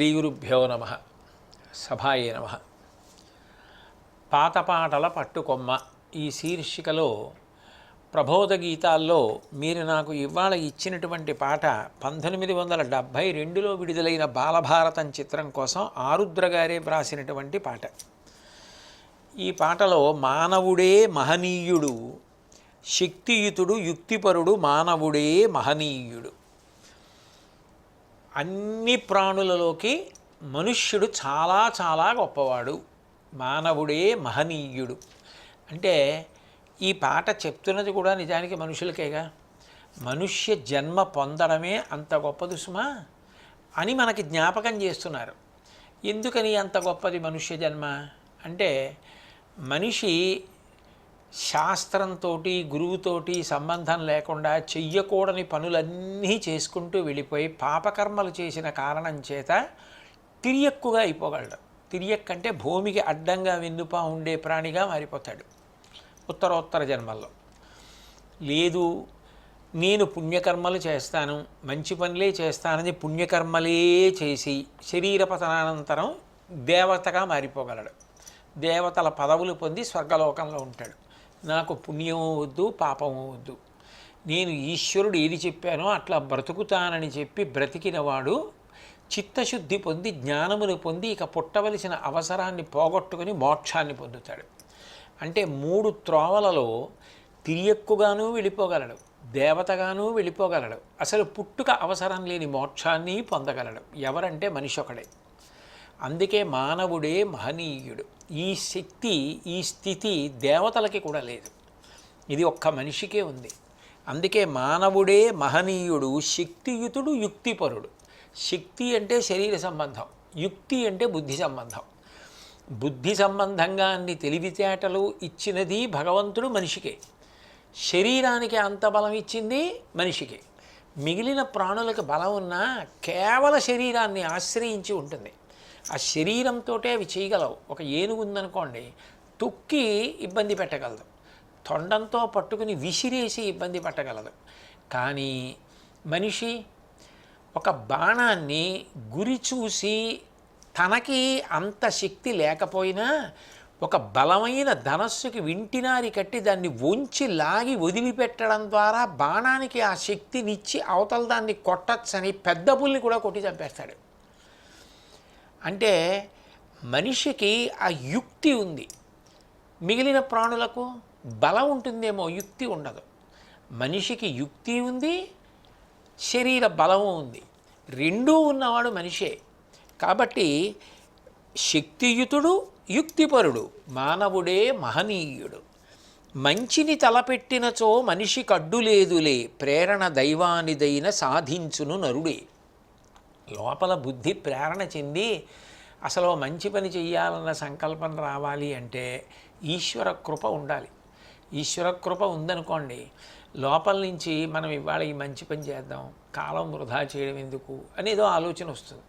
శ్రీ గురుభ్యో నమ. సభాయే నమ. పాత పాటల పట్టుకొమ్మ ఈ శీర్షికలో ప్రబోధ గీతాల్లో మీరు నాకు ఇవాళ ఇచ్చినటువంటి పాట పంతొమ్మిది వందల డెబ్భై రెండులో విడుదలైన బాలభారతం చిత్రం కోసం ఆరుద్ర గారే వ్రాసినటువంటి పాట. ఈ పాటలో మానవుడే మహనీయుడు శక్తియుతుడు యుక్తిపరుడు మానవుడే మహనీయుడు. అన్ని ప్రాణులలోకి మనుష్యుడు చాలా చాలా గొప్పవాడు మానవుడే మహనీయుడు. అంటే ఈ పాట చెప్తున్నది కూడా నిజానికి మనుషులకేగా. మనుష్య జన్మ పొందడమే అంత గొప్పది సుమా అని మనకి జ్ఞాపకం చేస్తున్నారు. ఎందుకని అంత గొప్పది మనుష్య జన్మ? అంటే మనిషి శాస్త్రంతో గురువుతోటి సంబంధం లేకుండా చెయ్యకూడని పనులన్నీ చేసుకుంటూ వెళ్ళిపోయి పాపకర్మలు చేసిన కారణం చేత తిరియక్కుగా అయిపోగలడు. తిరియక్కంటే భూమికి అడ్డంగా వెన్నుపా ఉండే ప్రాణిగా మారిపోతాడు ఉత్తరోత్తర జన్మల్లో. లేదు నేను పుణ్యకర్మలు చేస్తాను మంచి పనులే చేస్తానని పుణ్యకర్మలే చేసి శరీర పతనానంతరం దేవతగా మారిపోగలడు. దేవతల పదవులు పొంది స్వర్గలోకంలో ఉంటాడు. నాకు పుణ్యం వద్దు పాపం వద్దు. నేను ఈశ్వరుడు ఏది చెప్పానో అట్లా బ్రతుకుతానని చెప్పి బ్రతికినవాడు చిత్తశుద్ధి పొంది జ్ఞానమును పొంది ఇక పుట్టవలసిన అవసరాన్ని పోగొట్టుకుని మోక్షాన్ని పొందుతాడు. అంటే మూడు త్రోవలలో తిరియక్కుగాను వెళ్ళిపోగలడు దేవతగాను వెళ్ళిపోగలడు. అసలు పుట్టుక అవసరం లేని మోక్షాన్ని పొందగలడు. ఎవరంటే మనిషి ఒకడే. అందుకే మానవుడే మహనీయుడు. ఈ శక్తి ఈ స్థితి దేవతలకి కూడా లేదు. ఇది ఒక్క మనిషికే ఉంది. అందుకే మానవుడే మహనీయుడు శక్తియుతుడు యుక్తిపరుడు. శక్తి అంటే శరీర సంబంధం యుక్తి అంటే బుద్ధి సంబంధం. బుద్ధి సంబంధంగా అన్ని తెలివితేటలు ఇచ్చినది భగవంతుడు మనిషికే. శరీరానికి అంత బలం ఇచ్చింది మనిషికే. మిగిలిన ప్రాణులకు బలం ఉన్నా కేవల శరీరాన్ని ఆశ్రయించి ఉంటుంది. ఆ శరీరంతో అవి చేయగలవు. ఒక ఏనుగు ఉందనుకోండి తొక్కి ఇబ్బంది పెట్టగలదు. తొండంతో పట్టుకుని విసిరేసి ఇబ్బంది పెట్టగలదు. కానీ మనిషి ఒక బాణాన్ని గురి చూసి తనకి అంత శక్తి లేకపోయినా ఒక బలమైన ధనస్సుకి వింటినారి కట్టి దాన్ని వంచి లాగి వదిలిపెట్టడం ద్వారా బాణానికి ఆ శక్తినిచ్చి అవతల దాన్ని కొట్టచ్చని పెద్ద పుల్ని కూడా కొట్టి చంపేస్తాడు. అంటే మనిషికి ఆ యుక్తి ఉంది. మిగిలిన ప్రాణులకు బలం ఉంటుందేమో యుక్తి ఉండదు. మనిషికి యుక్తి ఉంది శరీర బలము ఉంది. రెండూ ఉన్నవాడు మనిషే. కాబట్టి శక్తియుతుడు యుక్తిపరుడు మానవుడే మహనీయుడు. మంచిని తలపెట్టినచో మనిషి అడ్డు లేదులే ప్రేరణ దైవానిదైన సాధించును నరుడే. లోపల బుద్ధి ప్రేరణ చెంది అసలు మంచి పని చెయ్యాలన్న సంకల్పం రావాలి అంటే ఈశ్వర కృప ఉండాలి. ఈశ్వర కృప ఉందనుకోండి లోపల నుంచి మనం ఇవాళ ఈ మంచి పని చేద్దాం కాలం వృధా చేయడం ఎందుకు అనేదో ఆలోచన వస్తుంది.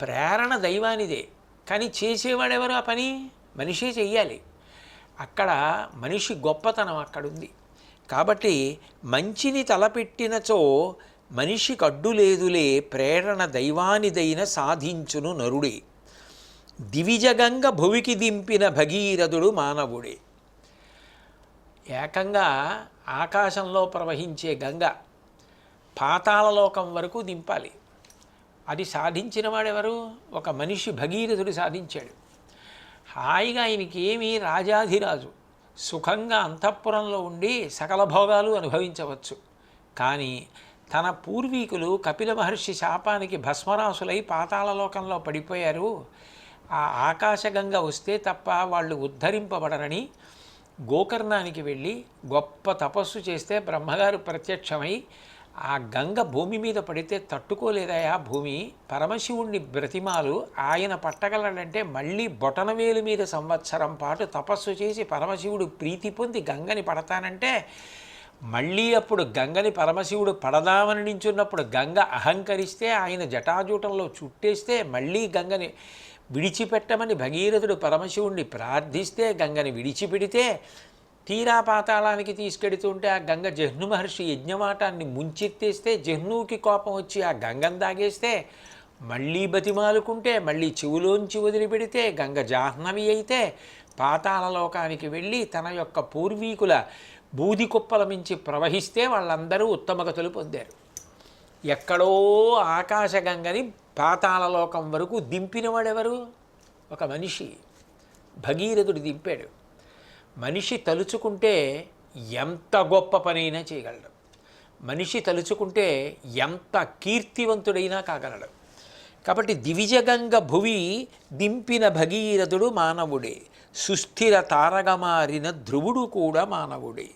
ప్రేరణ దైవానిదే కానీ చేసేవాడెవరు ఆ పని? మనిషే చెయ్యాలి. అక్కడ మనిషి గొప్పతనం అక్కడుంది. కాబట్టి మంచిని తలపెట్టినచో మనిషికి అడ్డు లేదులే ప్రేరణ దైవానిదైన సాధించును నరుడే. దివిజగంగ భువికి దింపిన భగీరథుడు మానవుడే. ఏకంగా ఆకాశంలో ప్రవహించే గంగ పాతాళలోకం వరకు దింపాలి. అది సాధించిన వాడెవరు? ఒక మనిషి భగీరథుడు సాధించాడు. హాయిగా ఆయనకి ఏమీ రాజాధిరాజు సుఖంగా అంతఃపురంలో ఉండి సకల భోగాలు అనుభవించవచ్చు. కానీ తన పూర్వీకులు కపిల మహర్షి శాపానికి భస్మరాసులై పాతాళలోకంలో పడిపోయారు. ఆ ఆకాశగంగ వస్తే తప్ప వాళ్ళు ఉద్ధరింపబడరని గోకర్ణానికి వెళ్ళి గొప్ప తపస్సు చేస్తే బ్రహ్మగారు ప్రత్యక్షమై ఆ గంగ భూమి మీద పడితే తట్టుకోలేదయా భూమి? పరమశివుణ్ణి బ్రతిమాలు ఆయన పట్టగలడంటే మళ్ళీ బొటనవేలు మీద సంవత్సరం పాటు తపస్సు చేసి పరమశివుడు ప్రీతి పొంది గంగని పడతానంటే మళ్ళీ అప్పుడు గంగని పరమశివుడు పడదామని నించున్నప్పుడు గంగ అహంకరిస్తే ఆయన జటాజూటంలో చుట్టేస్తే మళ్ళీ గంగని విడిచిపెట్టమని భగీరథుడు పరమశివుణ్ణి ప్రార్థిస్తే గంగని విడిచిపెడితే తీరా పాతాళానికి తీసుకెడుతుంటే ఆ గంగ జహ్ను మహర్షి యజ్ఞమాటాన్ని ముంచెత్తేస్తే జహ్నుకి కోపం వచ్చి ఆ గంగను దాగేస్తే మళ్ళీ బతిమాలుకుంటే మళ్ళీ చెవులోంచి వదిలిపెడితే గంగ జాహ్నవి అయితే పాతాళలోకానికి వెళ్ళి తన యొక్క పూర్వీకుల బూది కుప్పల మించి ప్రవహిస్తే వాళ్ళందరూ ఉత్తమగతులు పొందారు. ఎక్కడో ఆకాశగంగని పాతాళలోకం వరకు దింపినవాడెవరు ఒక మనిషి. భగీరథుడు దింపాడు. మనిషి తలుచుకుంటే ఎంత గొప్ప పనైనా చేయగలడు. మనిషి తలుచుకుంటే ఎంత కీర్తివంతుడైనా కాగలడు. కాబట్టి దివిజగంగ భువి దింపిన భగీరథుడు మానవుడే. సుస్థిర తారగమారిన ధ్రువుడు కూడా మానవుడే.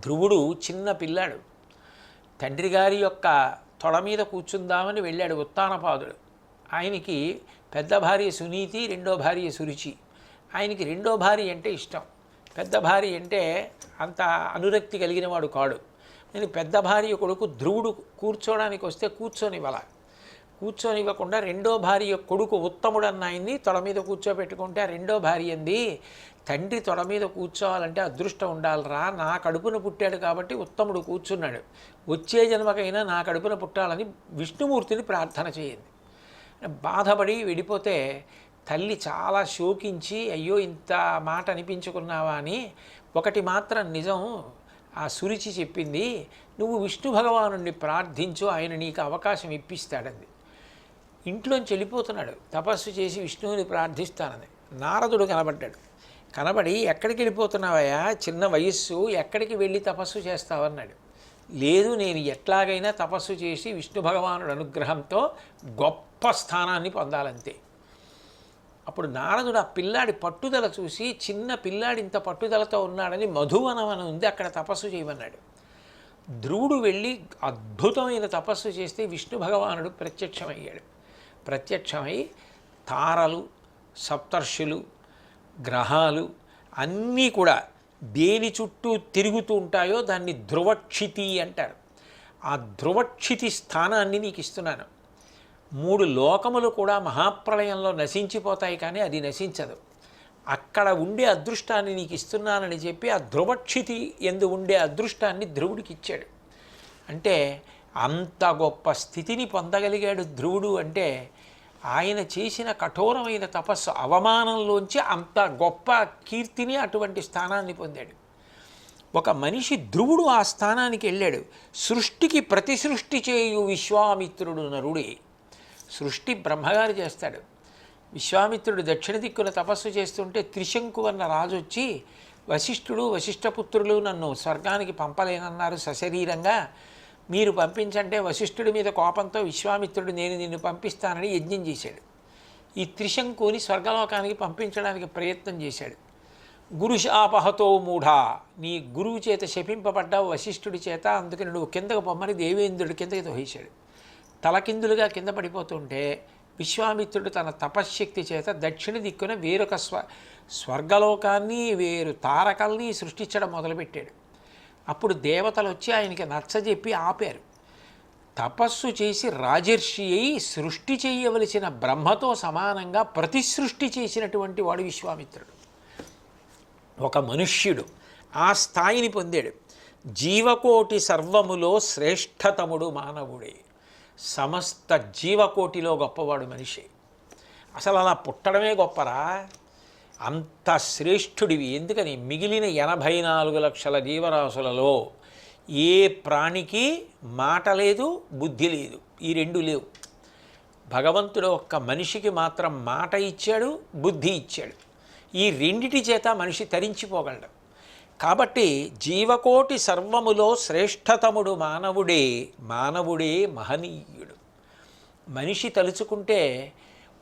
ధ్రువుడు చిన్న పిల్లాడు. తండ్రి గారి యొక్క తొడ మీద కూర్చుందామని వెళ్ళాడు ఉత్తానపాదుడు. ఆయనకి పెద్ద భార్య సునీతి రెండో భార్య సురుచి. ఆయనకి రెండో భార్య అంటే ఇష్టం. పెద్ద భార్య అంటే అంత అనురక్తి కలిగిన వాడు కాడు. నేను పెద్ద భార్య కొడుకు ధ్రువుడు కూర్చోడానికి వస్తే కూర్చొనివ్వాల. కూర్చొనివ్వకుండా రెండో భార్య కొడుకు ఉత్తముడన్నాయింది తొడ మీద కూర్చోబెట్టుకుంటే ఆ రెండో భార్య అంది తండ్రి తొడ మీద కూర్చోవాలంటే అదృష్టం ఉండాలిరా. నా కడుపున పుట్టాడు కాబట్టి ఉత్తముడు కూర్చున్నాడు. వచ్చే జన్మకైనా నా కడుపున పుట్టాలని విష్ణుమూర్తిని ప్రార్థన చేయండి. బాధపడి వెళ్ళిపోతే తల్లి చాలా శోకించి అయ్యో ఇంత మాట అనిపించుకున్నావా? అని ఒకటి మాత్రం నిజం ఆ సురుచి చెప్పింది నువ్వు విష్ణు భగవానుణ్ణి ప్రార్థించు ఆయన నీకు అవకాశం ఇప్పిస్తాడంది. ఇంట్లోంచి వెళ్ళిపోతున్నాడు. తపస్సు చేసి విష్ణువుని ప్రార్థిస్తానని. నారదుడు కనబడ్డాడు. కనబడి ఎక్కడికి వెళ్ళిపోతున్నావయ్యా? చిన్న వయస్సు ఎక్కడికి వెళ్ళి తపస్సు చేస్తావన్నాడు లేదు నేను ఎట్లాగైనా తపస్సు చేసి విష్ణు భగవానుడు అనుగ్రహంతో గొప్ప స్థానాన్ని పొందాలంతే. అప్పుడు నారదుడు ఆ పిల్లాడి పట్టుదల చూసి చిన్న పిల్లాడి ఇంత పట్టుదలతో ఉన్నాడని మధువనం అని ఉంది అక్కడ తపస్సు చేయమన్నాడు. ధ్రువుడు వెళ్ళి అద్భుతమైన తపస్సు చేస్తే విష్ణు భగవానుడు ప్రత్యక్షమయ్యాడు. ప్రత్యక్షమై తారలు సప్తర్షులు గ్రహాలు అన్నీ కూడా దేని చుట్టూ తిరుగుతూ ఉంటాయో దాన్ని ధ్రువక్షితి అంటారు. ఆ ధ్రువక్షితి స్థానాన్ని నీకు ఇస్తున్నాను. మూడు లోకములు కూడా మహాప్రళయంలో నశించిపోతాయి కానీ అది నశించదు. అక్కడ ఉండే అదృష్టాన్ని నీకు ఇస్తున్నానని చెప్పి ఆ ధ్రువక్షితి ఎందు ఉండే అదృష్టాన్ని ధ్రువుడికి ఇచ్చాడు. అంటే అంత గొప్ప స్థితిని పొందగలిగాడు ధ్రువుడు అంటే ఆయన చేసిన కఠోరమైన తపస్సు అవమానంలోంచి అంత గొప్ప కీర్తిని అటువంటి స్థానాన్ని పొందాడు. ఒక మనిషి ధ్రువుడు ఆ స్థానానికి వెళ్ళాడు. సృష్టికి ప్రతి సృష్టి చేయు విశ్వామిత్రుడు నరుడే. సృష్టి బ్రహ్మగారు చేస్తాడు. విశ్వామిత్రుడు దక్షిణ దిక్కున తపస్సు చేస్తుంటే త్రిశంకు అన్న రాజు వచ్చి వశిష్ఠుడు వశిష్ఠపుత్రులు నన్ను స్వర్గానికి పంపలేనన్నారు సశరీరంగా. మీరు పంపించంటే వశిష్ఠుడి మీద కోపంతో విశ్వామిత్రుడు నేను నిన్ను పంపిస్తానని యజ్ఞం చేశాడు. ఈ త్రిశంకుని స్వర్గలోకానికి పంపించడానికి ప్రయత్నం చేశాడు. గురుశాపహతో మూఢా నీ గురువు చేత శపింపబడ్డావు వశిష్ఠుడి చేత అందుకని నువ్వు కిందకు పొమ్మని దేవేంద్రుడి కిందకి తోహేశాడు తలకిందులుగా కింద పడిపోతుంటే విశ్వామిత్రుడు తన తపశ్శక్తి చేత దక్షిణ దిక్కున వేరొక స్వ స్వర్గలోకాన్ని వేరు తారకల్ని సృష్టించడం మొదలుపెట్టాడు. అప్పుడు దేవతలు వచ్చి ఆయనకి నచ్చజెప్పి ఆపారు. తపస్సు చేసి రాజర్షి అయి సృష్టి చేయవలసిన బ్రహ్మతో సమానంగా ప్రతిసృష్టి చేసినటువంటి వాడు విశ్వామిత్రుడు. ఒక మనుష్యుడు ఆ స్థాయిని పొందాడు. జీవకోటి సర్వములో శ్రేష్టతముడు మానవుడే. సమస్త జీవకోటిలో గొప్పవాడు మనిషి. అసలు అలా పుట్టడమే గొప్పరా? అంత శ్రేష్ఠుడివి. ఎందుకని? మిగిలిన ఎనభై నాలుగు లక్షల జీవరాశులలో ఏ ప్రాణికి మాట లేదు బుద్ధి లేదు. ఈ రెండు లేవు. భగవంతుడు ఒక్క మనిషికి మాత్రం మాట ఇచ్చాడు బుద్ధి ఇచ్చాడు. ఈ రెండిటి చేత మనిషి తరించిపోగలడు. కాబట్టి జీవకోటి సర్వములో శ్రేష్ఠతముడు మానవుడే మానవుడే మహనీయుడు. మనిషి తలుచుకుంటే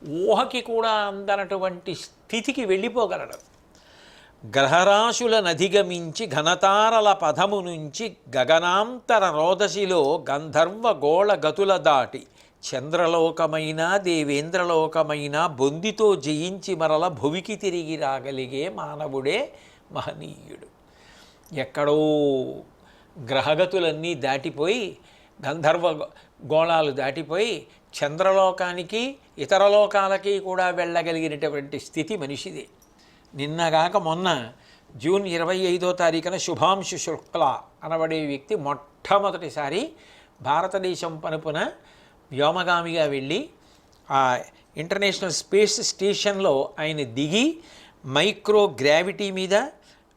ఊహకి కూడా అందనటువంటి స్థితికి వెళ్ళిపోగలడు. గ్రహరాశుల నధిగమించి ఘనతారల పదము నుంచి గగనాంతర రోదశిలో గంధర్వ గోళ గతుల దాటి చంద్రలోకమైన దేవేంద్రలోకమైన బొందితో జయించి మరల భువికి తిరిగి రాగలిగే మానవుడే మహనీయుడు. ఎక్కడో గ్రహగతులన్నీ దాటిపోయి గంధర్వ గోళాలు దాటిపోయి చంద్రలోకానికి ఇతర లోకాలకి కూడా వెళ్ళగలిగినటువంటి స్థితి మనిషిది. నిన్నగాక మొన్న జూన్ ఇరవై ఐదో తారీఖున శుభాంశు శుక్ల అనబడే వ్యక్తి మొట్టమొదటిసారి భారతదేశం పనుపున వ్యోమగామిగా వెళ్ళి ఆ ఇంటర్నేషనల్ స్పేస్ స్టేషన్లో ఆయన దిగి మైక్రో గ్రావిటీ మీద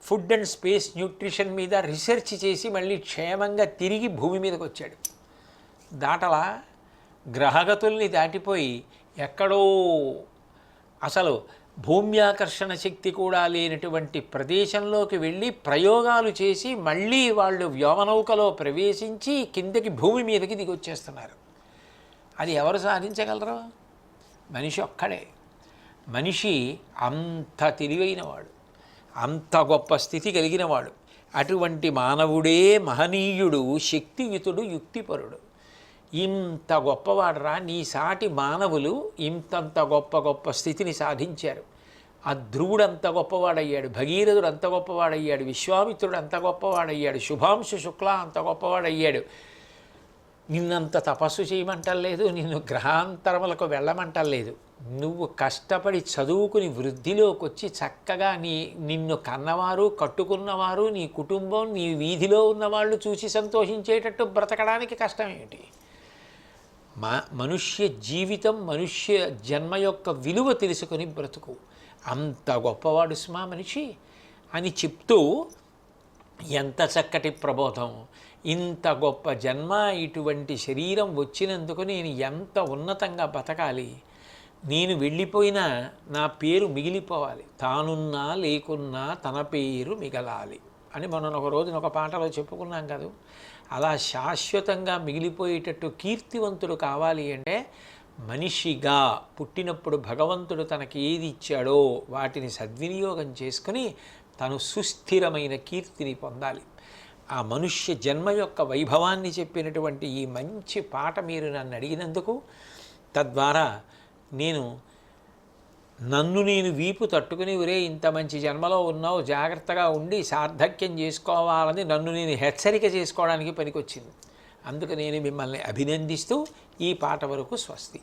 ఫుడ్ అండ్ స్పేస్ న్యూట్రిషన్ మీద రీసెర్చ్ చేసి మళ్ళీ క్షేమంగా తిరిగి భూమి మీదకి వచ్చాడు దాటలా గ్రహగతుల్ని దాటిపోయి ఎక్కడో అసలు భూమ్యాకర్షణ శక్తి కూడా లేనటువంటి ప్రదేశంలోకి వెళ్ళి ప్రయోగాలు చేసి మళ్ళీ వాళ్ళు వ్యోమనౌకలో ప్రవేశించి కిందకి భూమి మీదకి దిగొచ్చేస్తున్నారు. అది ఎవరు సాధించగలరు? మనిషి ఒక్కడే. మనిషి అంత తెలివైనవాడు అంత గొప్ప స్థితి కలిగినవాడు. అటువంటి మానవుడే మహనీయుడు శక్తియుతుడు యుక్తిపరుడు. ఇంత గొప్పవాడరా నీ సాటి మానవులు ఇంతంత గొప్ప గొప్ప స్థితిని సాధించారు. ఆ ధ్రువుడు అంత గొప్పవాడయ్యాడు భగీరథుడు అంత గొప్పవాడయ్యాడు విశ్వామిత్రుడు అంత గొప్పవాడయ్యాడు శుభాంశు శుక్ల అంత గొప్పవాడయ్యాడు. నిన్నంత తపస్సు చేయమంటలేదు నిన్ను గ్రహాంతరములకు వెళ్ళమంటలేదు. నువ్వు కష్టపడి చదువుకుని వృద్ధిలోకి వచ్చి చక్కగా నీ నిన్ను కన్నవారు కట్టుకున్నవారు నీ కుటుంబం నీ వీధిలో ఉన్నవాళ్ళు చూసి సంతోషించేటట్టు బ్రతకడానికి కష్టం ఏమిటి మా మనుష్య జీవితం మనుష్య జన్మ యొక్క విలువ తెలుసుకొని బ్రతుకు. అంత గొప్పవాడు సుమా మనిషి అని చెప్తూ ఎంత చక్కటి ప్రబోధం. ఇంత గొప్ప జన్మ ఇటువంటి శరీరం వచ్చినందుకు నేను ఎంత ఉన్నతంగా బతకాలి. నేను వెళ్ళిపోయినా నా పేరు మిగిలిపోవాలి. తానున్నా లేకున్నా తన పేరు మిగలాలి. అని మనం ఒక రోజున ఒక పాటలో చెప్పుకున్నాం కదా. అలా శాశ్వతంగా మిగిలిపోయేటట్టు కీర్తివంతుడు కావాలి అంటే మనిషిగా పుట్టినప్పుడు భగవంతుడు తనకి ఏది ఇచ్చాడో వాటిని సద్వినియోగం చేసుకుని తను సుస్థిరమైన కీర్తిని పొందాలి. ఆ మనుష్య జన్మ యొక్క వైభవాన్ని చెప్పినటువంటి ఈ మంచి పాట మీరు నన్ను అడిగినందుకు తద్వారా నేను నన్ను నేను వీపు తట్టుకుని ఒరే ఇంత మంచి జన్మలో ఉన్నావు జాగ్రత్తగా ఉండి సార్థక్యం చేసుకోవాలని నన్ను నేను హెచ్చరిక చేసుకోవడానికి పనికొచ్చింది. అందుకు నేను మిమ్మల్ని అభినందిస్తూ ఈ పాట వరకు స్వస్తి.